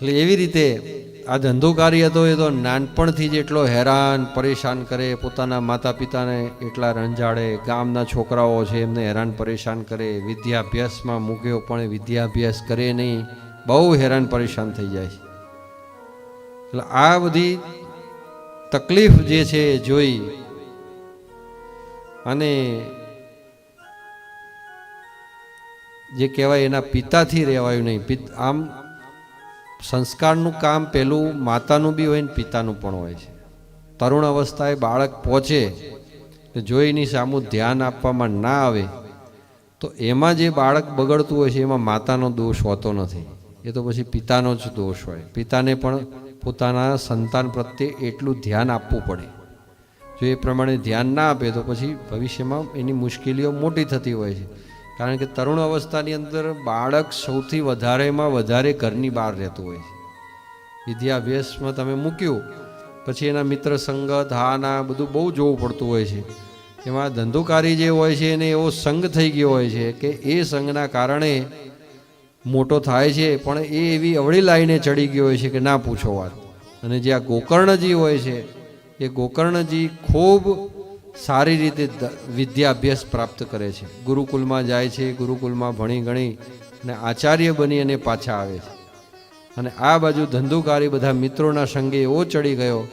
એટલે એવી રીતે આ ધંધોકારી હતો એ તો નાનપણથી જ એટલો હેરાન, પરેશાન કરે, પોતાના માતા પિતાને એટલા રંજાડે, ગામના છોકરાઓ છે એમને હેરાન, પરેશાન કરે, વિદ્યાભ્યાસમાં મૂક્યો પણ વિદ્યાભ્યાસ કરે નહીં, બહુ હેરાન, પરેશાન થઈ જાય એટલે આ બધી તકલીફ જે છે એ જોઈ અને જે કહેવાય એના પિતાથી રહેવાયું નહીં. આમ સંસ્કારનું કામ પેલું માતાનું બી હોય ને પિતાનું પણ હોય છે. તરુણ અવસ્થાએ બાળક પહોંચે જો એની સામું ધ્યાન આપવામાં ના આવે, તો એમાં જે બાળક બગડતું હોય છે, એમાં માતાનો દોષ હોતો નથી. એ તો પછી પિતાનો જ દોષ હોય. પિતાને પણ પોતાના સંતાન પ્રત્યે એટલું ધ્યાન આપવું પડે. જો એ પ્રમાણે ધ્યાન ના આપે, તો પછી ભવિષ્યમાં એની મુશ્કેલીઓ મોટી થતી હોય છે. કારણ કે તરુણ અવસ્થાની અંદર બાળક સૌથી વધારેમાં વધારે ઘરની બહાર રહેતું હોય છે. વિદ્યાભ્યાસમાં તમે મૂક્યું, પછી એના મિત્ર સંગત હા ના બધું બહુ જોવું પડતું હોય છે. એમાં ધંધોકારી જે હોય છે એને એવો સંગ થઈ ગયો હોય છે કે એ સંગના કારણે મોટો થાય છે, પણ એ એવી અવળી લાઈને ચડી ગયો હોય છે કે ના પૂછો વાત. અને જે આ ગોકર્ણજી હોય છે, એ ગોકર્ણજી ખૂબ સારી રીતે વિદ્યાભ્યાસ પ્રાપ્ત કરે છે. ગુરુકુલમાં જાય છે, ગુરુકુલમાં ભણી ગણી અને આચાર્ય બની અને પાછા આવે છે. અને આ બાજુ ધંધુકારી બધા મિત્રોના સંગે એવો ચડી ગયો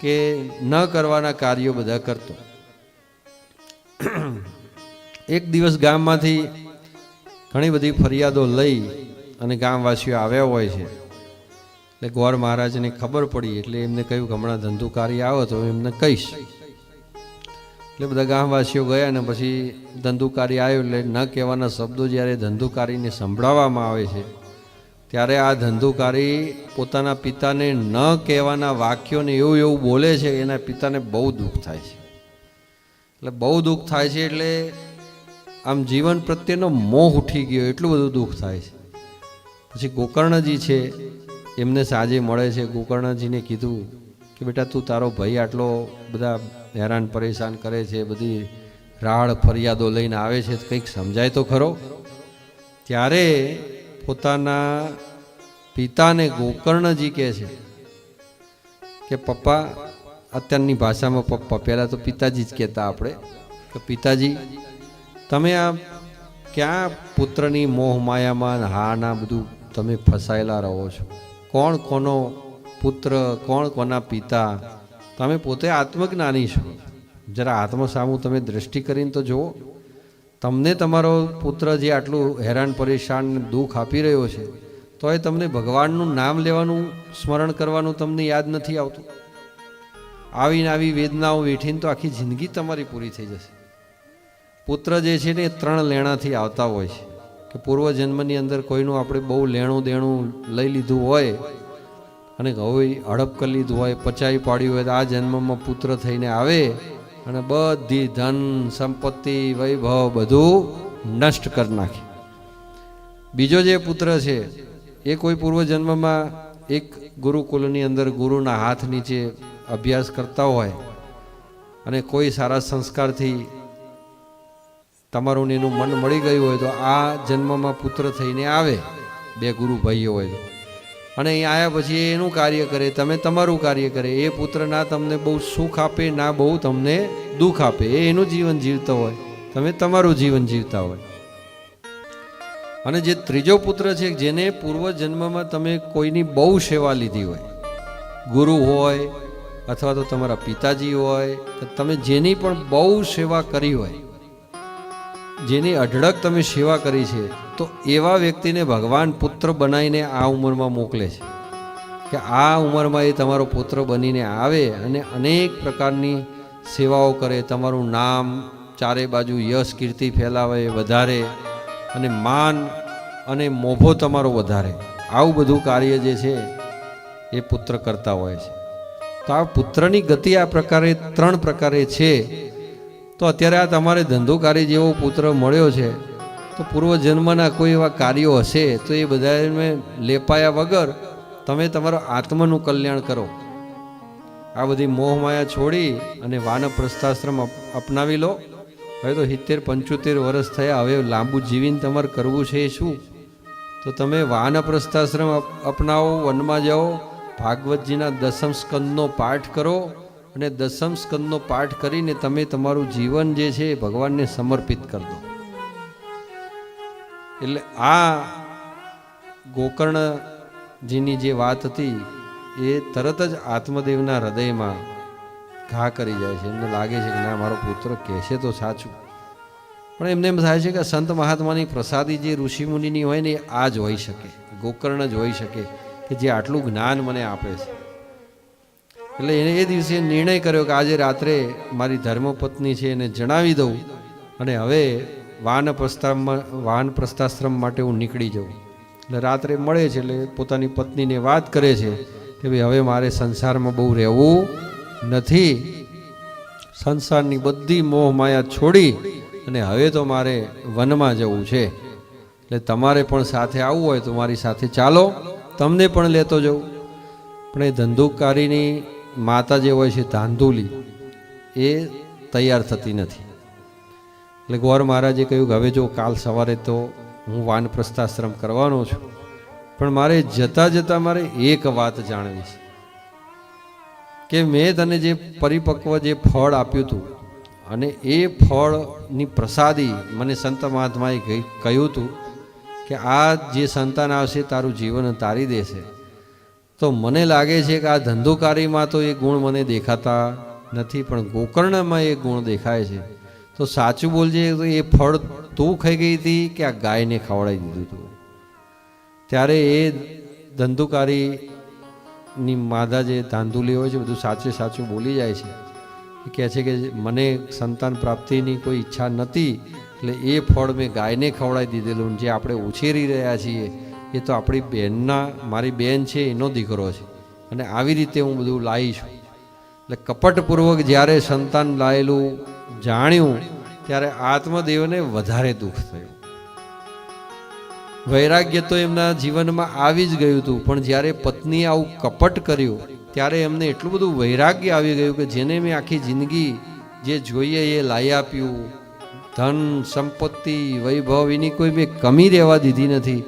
કે ન કરવાના કાર્યો બધા કરતો. એક દિવસ ગામમાંથી ઘણી બધી ફરિયાદો લઈ અને ગામવાસીઓ આવ્યા હોય છે. એટલે ગોર મહારાજને ખબર પડી એટલે એમને કહ્યું કે હમણાં ધંધુકારી આવે તો એમને કહીશ. એટલે બધા ગામવાસીઓ ગયા ને પછી ધંધુકારી આવ્યો એટલે ન કહેવાના શબ્દો જ્યારે ધંધુકારીને સંભળાવવામાં આવે છે, ત્યારે આ ધંધુકારી પોતાના પિતાને ન કહેવાના વાક્યોને એવું એવું બોલે છે, એના પિતાને બહુ દુઃખ થાય છે. એટલે બહુ દુઃખ થાય છે એટલે આમ જીવન પ્રત્યેનો મોહ ઉઠી ગયો, એટલું બધું દુઃખ થાય છે. પછી ગોકર્ણજી છે, એમને સાંજે મળે છે, ગોકર્ણજીને કીધું કે બેટા તું તારો ભાઈ આટલો બધા હેરાન પરેશાન કરે છે, બધી રાડ ફરિયાદો લઈને આવે છે, કંઈક સમજાય તો ખરો. ત્યારે પોતાના પિતાને ગોકર્ણજી કહે છે કે, પપ્પા, અત્યારની ભાષામાં પપ્પા, પહેલાં તો પિતાજી જ કહેતા આપણે કે, પિતાજી, તમે આ ક્યાં પુત્રની મોહ માયામાં હા ના બધું તમે ફસાયેલા રહો છો? કોણ કોનો પુત્ર, કોણ કોના પિતા તમે પોતે આત્મજ્ઞાની છો. જરા આત્મ સામું તમે દ્રષ્ટિ કરીને તો જુઓ. તમને તમારો પુત્ર જે આટલું હેરાન, પરેશાન, દુઃખ આપી રહ્યો છે તો એ તમને ભગવાનનું નામ લેવાનું, સ્મરણ કરવાનું તમને યાદ નથી આવતું. આવીને આવી વેદનાઓ વેઠીને તો આખી જિંદગી તમારી પૂરી થઈ જશે. પુત્ર જે છે ને એ ત્રણ લેણાથી આવતા હોય છે. કે પૂર્વજન્મની અંદર કોઈનું આપણે બહુ લેણું દેણું લઈ લીધું હોય અને હવે હડપ કરી લીધું હોય પચાવી પાડ્યું હોય તો આ જન્મમાં પુત્ર થઈને આવે અને બધી ધન, સંપત્તિ, વૈભવ બધું નષ્ટ કરી નાખે. બીજો જે પુત્ર છે, એ કોઈ પૂર્વ જન્મમાં એક ગુરુકુલની અંદર ગુરુના હાથ નીચે અભ્યાસ કરતા હોય અને કોઈ સારા સંસ્કારથી તમારું એનું મન મળી ગયું હોય તો આ જન્મમાં પુત્ર થઈને આવે બે ગુરુ ભાઈઓ હોય અને અહીં આવ્યા પછી એનું કાર્ય કરે, તમે તમારું કાર્ય કરે. એ પુત્ર ના તમને બહુ સુખ આપે, ના બહુ તમને દુઃખ આપે. એ એનું જીવન જીવતો હોય. તમે તમારું જીવન જીવતા હોય. અને જે ત્રીજો પુત્ર છે, જેને પૂર્વ જન્મમાં તમે કોઈની બહુ સેવા લીધી હોય, ગુરુ હોય, અથવા તો તમારા પિતાજી હોય કે તમે જેની પણ બહુ સેવા કરી હોય, જેની અઢળક તમે સેવા કરી છે તો એવા વ્યક્તિને ભગવાન પુત્ર બનાવીને આ ઉંમરમાં મોકલે છે કે આ ઉંમરમાં એ તમારો પુત્ર બનીને આવે અને અનેક પ્રકારની સેવાઓ કરે. તમારું નામ ચારે બાજુ યશ, કીર્તિ ફેલાવે વધારે અને માન અને મોભો તમારો વધારે. આવું બધું કાર્ય જે છે એ પુત્ર કરતા હોય છે. તો આ પુત્રની ગતિ આ પ્રકારે ત્રણ પ્રકારે છે. તો અત્યારે આ તમારે ધંધોકારી જેવો પુત્ર મળ્યો છે. તો પૂર્વજન્મના કોઈ એવા કાર્યો હશે તો એ બધાને લેપાયા વગર તમે તમારો આત્માનું કલ્યાણ કરો. આ બધી મોહમાયા છોડી અને વાનપ્રસ્થાશ્રમ અપ- અપનાવી લો. હવે તો સિત્તેર, પંચોતેર વર્ષ થયા. હવે લાંબુ જીવીને તમારે કરવું છે શું? તો તમે વાનપ્રસ્થાશ્રમ અપનાવો, વનમાં જાઓ. ભાગવતજીના દસમ સ્કંદનો પાઠ કરો અને દસમ સ્કંદનો પાઠ કરીને તમે તમારું જીવન જે છે ભગવાનને સમર્પિત કરી દો. એટલે આ ગોકર્ણજીની જે વાત હતી, એ તરત જ આત્મદેવના હૃદયમાં ઘા કરી જાય છે. એમને લાગે છે કે ના, મારો પુત્ર કહેશે તો સાચું. પણ એમને એમ થાય છે કે સંત મહાત્માની પ્રસાદી જે ઋષિમુનિની હોય ને આ જ હોઈ શકે. ગોકર્ણ જ હોઈ શકે કે જે આટલું જ્ઞાન મને આપે છે. એટલે એને એ દિવસે નિર્ણય કર્યો કે આજે રાત્રે મારી ધર્મપત્ની છે એને જણાવી દઉં. અને હવે વાન પ્રસ્થામાં વાન પ્રસ્થાશ્રમ માટે હું નીકળી જાઉં. એટલે રાત્રે મળે છે એટલે પોતાની પત્નીને વાત કરે છે કે ભાઈ, હવે મારે સંસારમાં બહુ રહેવું નથી. સંસારની બધી મોહ માયા છોડી અને હવે તો મારે વનમાં જવું છે. એટલે તમારે પણ સાથે આવવું હોય તો મારી સાથે ચાલો. તમને પણ લેતો જવું પણ એ ધંધુકારીની માતા જે હોય છે, ધાંધુલી, એ તૈયાર થતી નથી. એટલે ગોર મહારાજે કહ્યું કે હવે જો કાલ સવારે તો હું વાનપ્રસ્થાશ્રમ કરવાનો છું. પણ મારે જતાં જતાં મારે એક વાત જાણવી છે. કે મેં તને જે પરિપક્વ જે ફળ આપ્યું હતું અને એ ફળની પ્રસાદી મને સંત મહાત્માએ કહી- કહ્યું હતું કે આ જે સંતાન આવશે તારું જીવન તારી દેશે. તો મને લાગે છે કે આ ધંધોકારીમાં તો એ ગુણ મને દેખાતા નથી, પણ ગોકર્ણમાં એ ગુણ દેખાય છે. તો સાચું બોલજે તો એ ફળ તું ખાઈ ગઈ હતી કે આ ગાયને ખવડાવી દીધું હતું. ત્યારે એ ધંધુકારીની માદા જે ધાંધુલી હોય છે, બધું સાચે સાચું બોલી જાય છે. એ કહે છે કે મને સંતાન પ્રાપ્તિની કોઈ ઈચ્છા નથી, એટલે એ ફળ મેં ગાયને ખવડાવી દીધેલું જે આપણે ઉછેરી રહ્યા છીએ, એ તો આપણી બહેનના મારી બહેન છે, એનો દીકરો છે. અને આવી રીતે હું બધું લાવી છું એટલે કપટપૂર્વક જ્યારે સંતાન લાયેલું જાણ્યું, ત્યારે આત્મદેવને વધારે દુઃખ થયું. વૈરાગ્ય તો એમના જીવનમાં આવી જ ગયું હતું, પણ જ્યારે પત્નીએ આવું કપટ કર્યું, ત્યારે એમને એટલું બધું વૈરાગ્ય આવી ગયું કે જેને મેં આખી જિંદગી જે જોઈએ એ લાવી આપ્યું. ધન, સંપત્તિ, વૈભવ, એની કોઈ મેં કમી રહેવા દીધી નથી.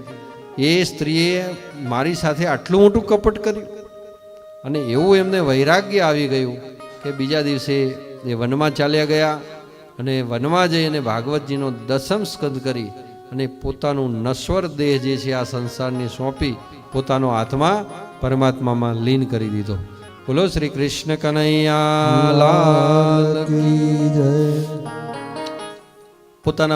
એ સ્ત્રીએ મારી સાથે આટલું મોટું કપટ કર્યું. અને એવું એમને વૈરાગ્ય આવી ગયું કે બીજા દિવસે એ વનમાં ચાલ્યા ગયા અને વનમાં જઈ અને ભાગવતજીનો દસમ સ્કંદ કરી અને પોતાનું નશ્વર દેહ જે છે આ સંસારને સોંપી પોતાનો આત્મા પરમાત્મામાં લીન કરી દીધો. બોલો શ્રી કૃષ્ણ કનૈયા લાલ પોતાના